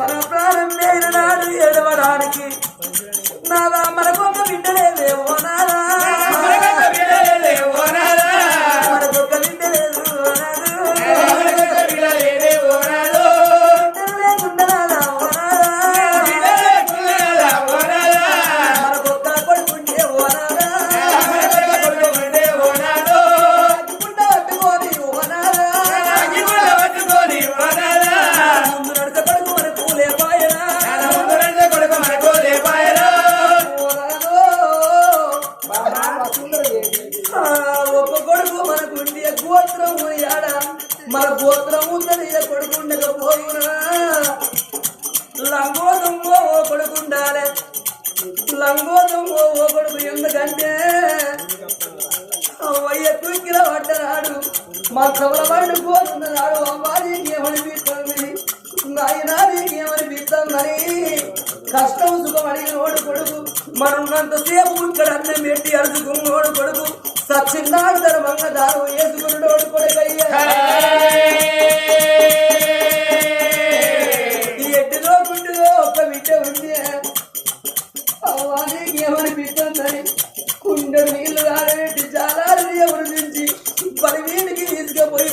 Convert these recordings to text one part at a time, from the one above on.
మన ప్రారంభమైన నాడు ఎడవడానికి నాదా బిడ్డలే లేవు రాలే. లంగోదం ఎందుకంటే? అవ్వయ్య తూకిల పడ్డరాడు మా కవల పండు పోతున్నాడు అమ్మా నీకేమనిపిస్తుంది నాయనా నీకేమనిపిస్తుందని కష్టం సుఖం అడిగిన ఓడు కొడుకు. మనున్నంతసేపు ఇక్కడ అన్నం పెట్టి అరుచుకున్నోడు కొడుకు. సచ్చిన్నాడు ధర్మంగా దారు వేసుకున్నోడు కొడుకయ్యా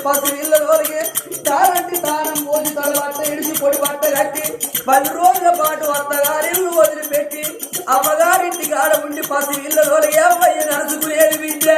పసి వీళ్ళలోకి తానంటి తానం పోసి తల బట్ట ఇడిచి పొడి బట్ట కట్టి పది రోజుల పాటు అత్తగారిల్లు వదిలిపెట్టి అమ్మగారింటికి ఆడ ఉండి పసి వీళ్ళలోకి అమ్మాయి నడుచుకునేది విద్య.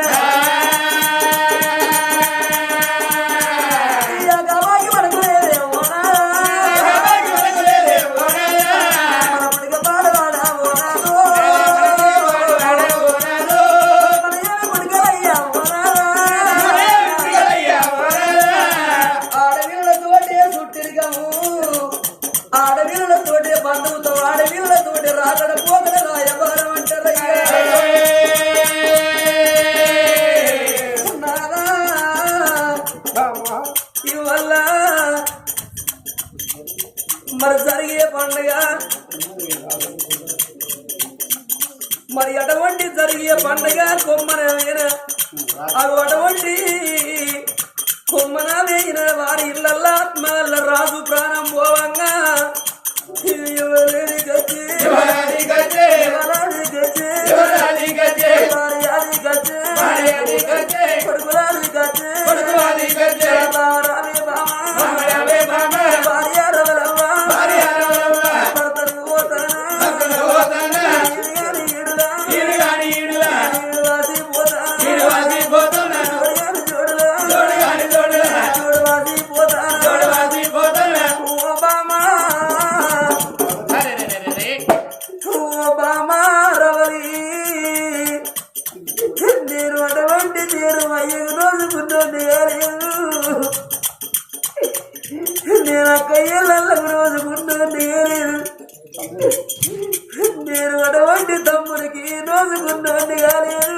అయిన వారి ఇళ్ళల్లా ఆత్మల రాజు ప్రాణం పోవంగా. కయ్యలలో రోజు ముందు నేరేరు నేను అటువంటి తమ్ముడికి రోజుకున్నోంది కాలేదు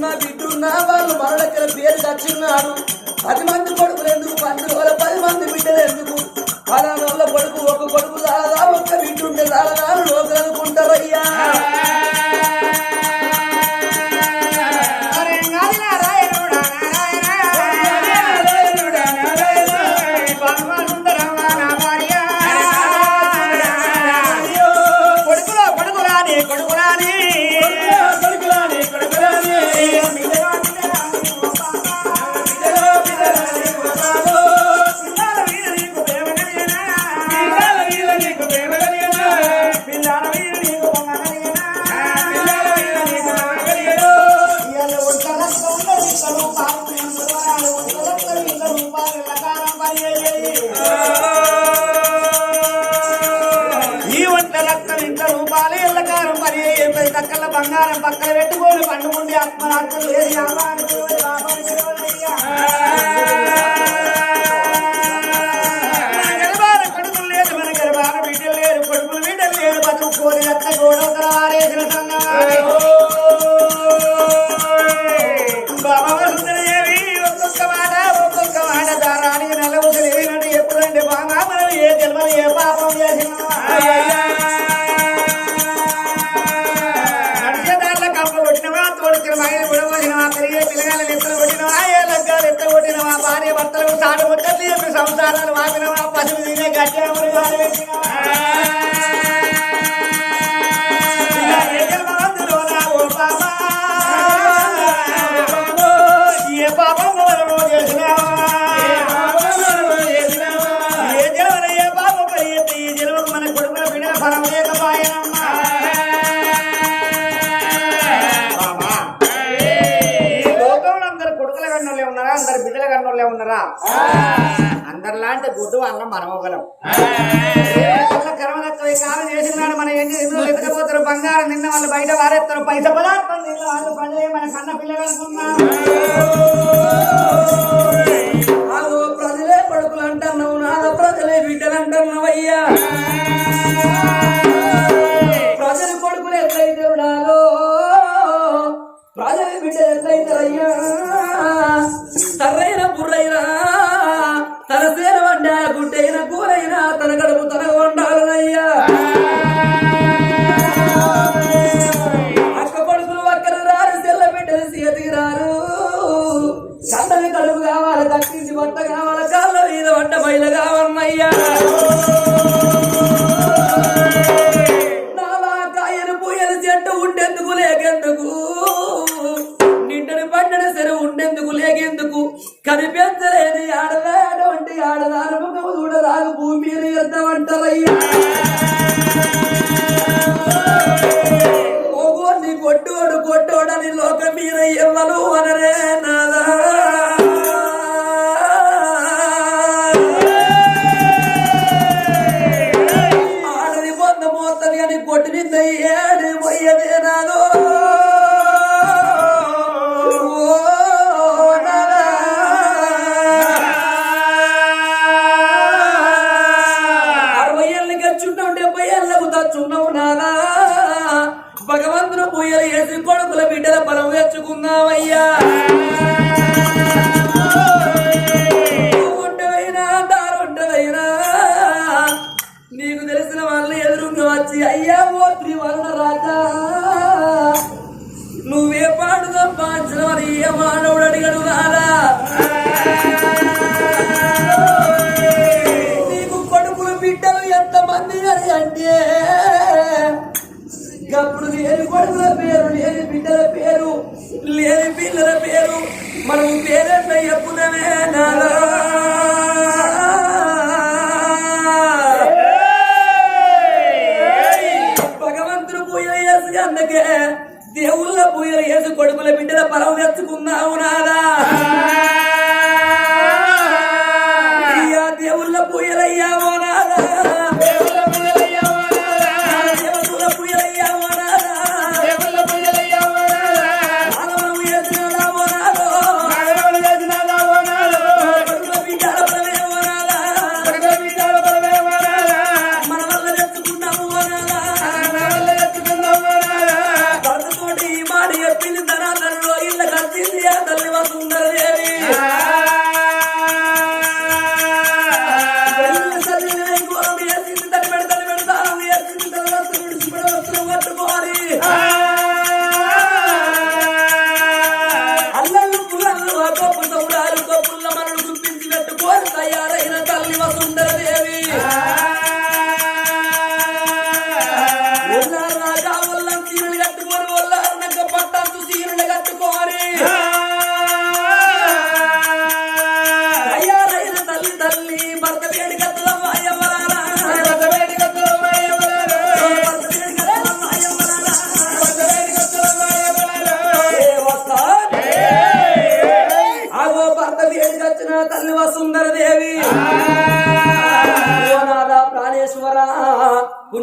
ఉన్న బిడ్డున్న వాళ్ళు మరణ పేరు దచ్చిన్నాడు పది మంది కొడుకులు ఎందుకు? పది వాళ్ళ పది మంది బిడ్డలు ఎందుకు? పలానా కొడుకు ఒక కొడుకు చాలా ఒక్క బిడ్డుంటే చాలా నాలుగు అనుకుంటారయ్యా. ఈ వంట లక్షలు ఇంత రూపాయలు ఎల్లకారం పని ఎనభై దక్కల బంగారం పక్కన పెట్టుకొని పండుకుండి ఆత్మహత్యలు లేదు కొడుకులు లేదు మన గర్భాన బిడ్డలు లేరు లేరు బతుకు కోరి అత్త గోడవతల వారేసిన సంగా సంవత్సరం సాడబుట్ట తీర్పు సంసారాలు వాకిన పసిమి తినే గట్టి అన్నం మనం ఒకలం కర్మతత్వ చేసినాడు మనం ఏంటి? ఇందులో ఎదుకపోతారు బంగారం నిన్న వాళ్ళు బయట వారేస్తారు. పైస పదార్థం నిన్న వాళ్ళు పడలే మన కన్న పిల్లగలుగున్నారు ప్రజలే కొడుకులు అంటున్నావు నాద ప్రజలే బిడ్డలు అంటున్నావయ్యా. ఎడ్డోడు కొట్టోడని లోకమీర ఎవ్వలు అనరేనా?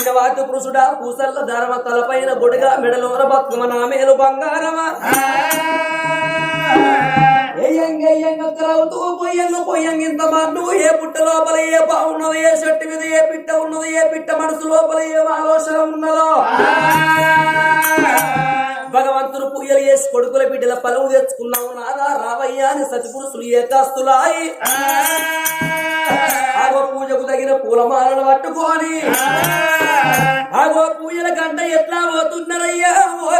పుణ్యవాతి పురుషుడా పూసల్ల ధర్మ తలపైన బుడగా మెడలోన బతుకమ నా మేలు బంగారమా ఇంత మన్ను ఏ పుట్ట లోపల ఏ బాగున్నది ఏ చెట్టు మీద ఏ పిట్ట ఉన్నది ఏ పిట్ట మనసు లోపల ఏ ఆలోచన ఉన్నదో? భగవంతుడు పూజలు చేసి కొడుకుల బిడ్డల పలువు తెచ్చుకున్నావు నాదా రావయ్యా అని సతిపురుషులు ఏకాస్తులాయి. ఆగో పూజకు తగిన పూలమాలను పట్టుకొని ఆగో పూజల గంట ఎట్లా పోతున్నారయ్యా ఓ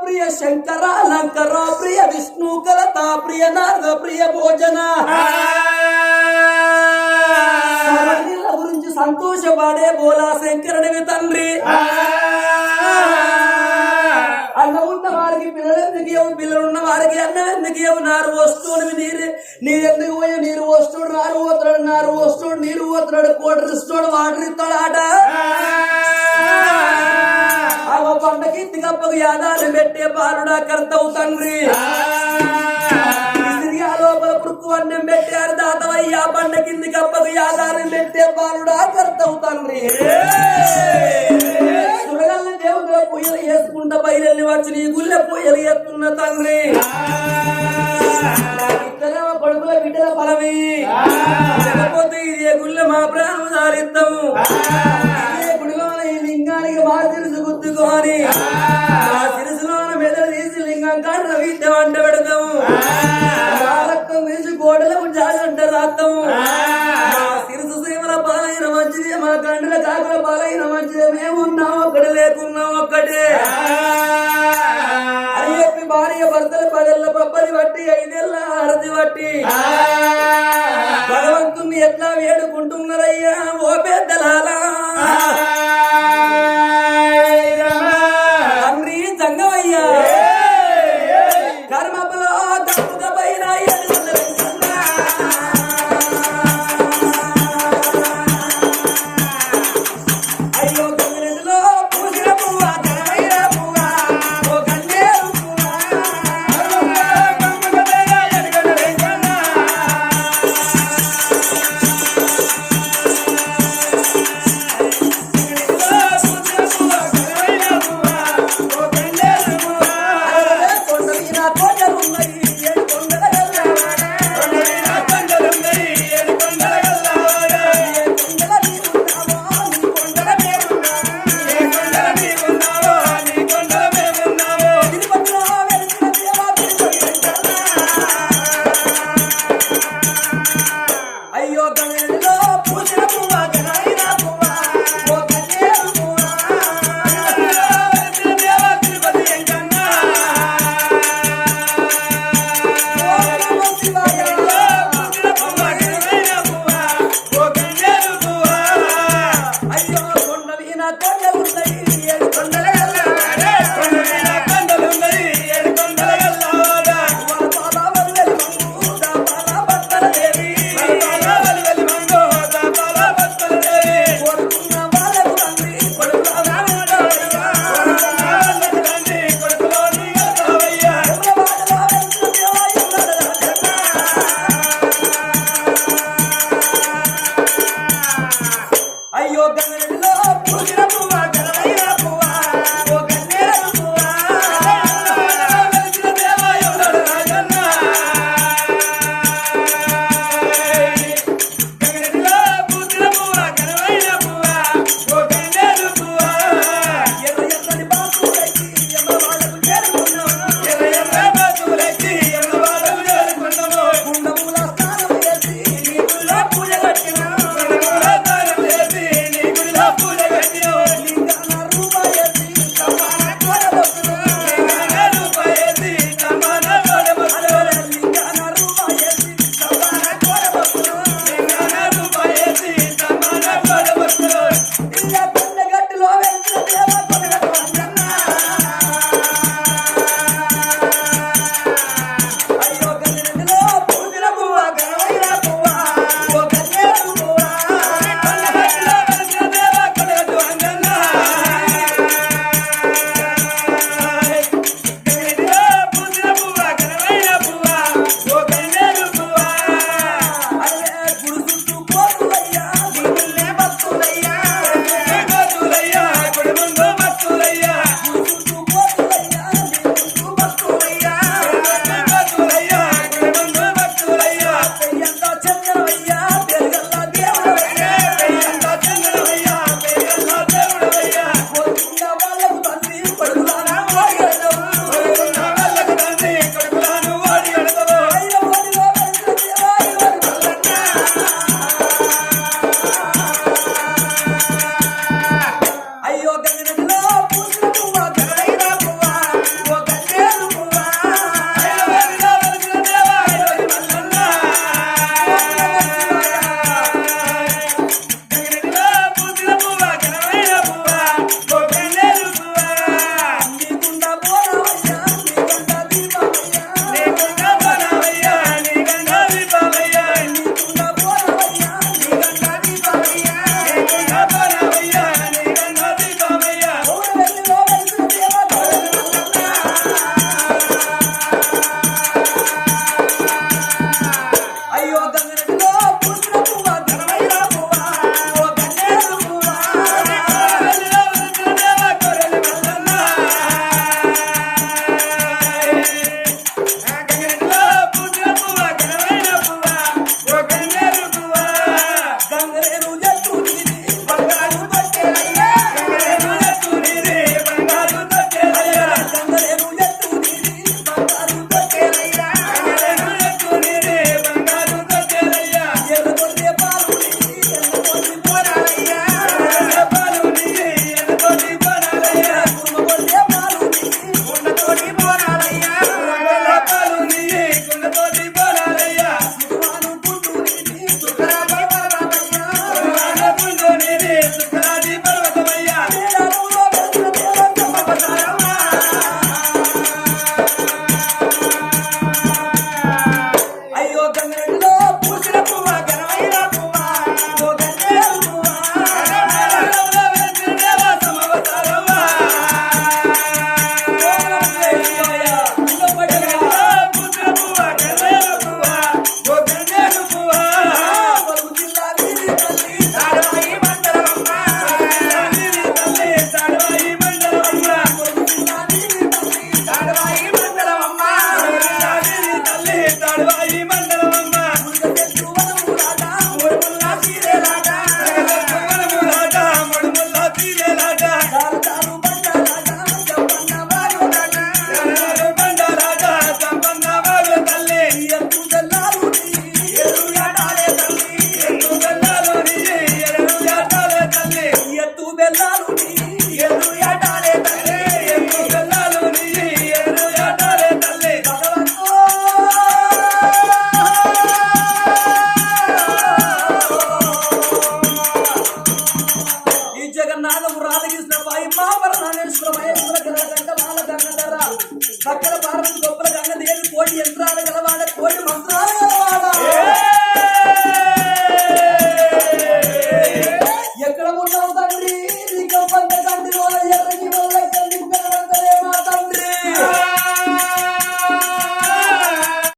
ప్రియ శంకర అలంకర ప్రియ విష్ణు కలత ప్రియ నారద ప్రియ భోజన. గురించి సంతోషపడే బోలా శంకరుడివి తండ్రి. అన్న ఉన్న వారికి పిల్లలు ఎందుకు ఇవ్వవు పిల్లలు ఉన్న వారికి అన్నం ఎందుకు ఇవ్వవు నారు వస్తువులు నీరు నీరు ఎందుకు పోయి? నీరు వస్తుడు నారు పోతున్నాడు నారు వస్తుడు నీరు పోతున్నాడు కోటర్ ఇస్తాడు వాటర్ ఇస్తాడు ఆట. పండకి తిగప్పకు యాదాన్ని పెట్టే బాలుడా కర్తవు తండ్రి. లోపల పురుక్కు అన్నం పెట్టారు దాతవయ్యా పండ కింది కప్పకు యాదాన్ని పెట్టే బాలుడా కర్తవు తండ్రి. సురగల్ల దేవుడు? పొయ్యలు వేసుకుంటా బయలు వచ్చి నీ గుళ్ళె పొయ్యలు ఎత్తున్న తండ్రి. ఇద్దరేమో కొడుకుల బిడ్డల బలమి. లేకపోతే ఇదే గుళ్ళె మా ప్రాణం ఈ లింగానికి మా తెలుసు గుద్దుకొని ఆ సిరుసులోన మెదడు తీసి లింగం కాడ విద్య వంట పెడతాము. రక్తం తీసి గోడలకు జాగంట రాస్తాము. మా సిరుసు సీమల పాలైన మంచిదే మా కండుల కాకుల పాలైన మంచిదే. మేమున్నాం ఒక్కటి లేకున్నాం ఒక్కటే. అని చెప్పి భార్య భర్తల పదెల్ల పబ్బది బట్టి ఐదేళ్ళ అరది బట్టి భగవంతుణ్ణి ఎట్లా వేడుకుంటున్నారయ్యా ఓ పెద్దలాలా అయ్యో గణేలో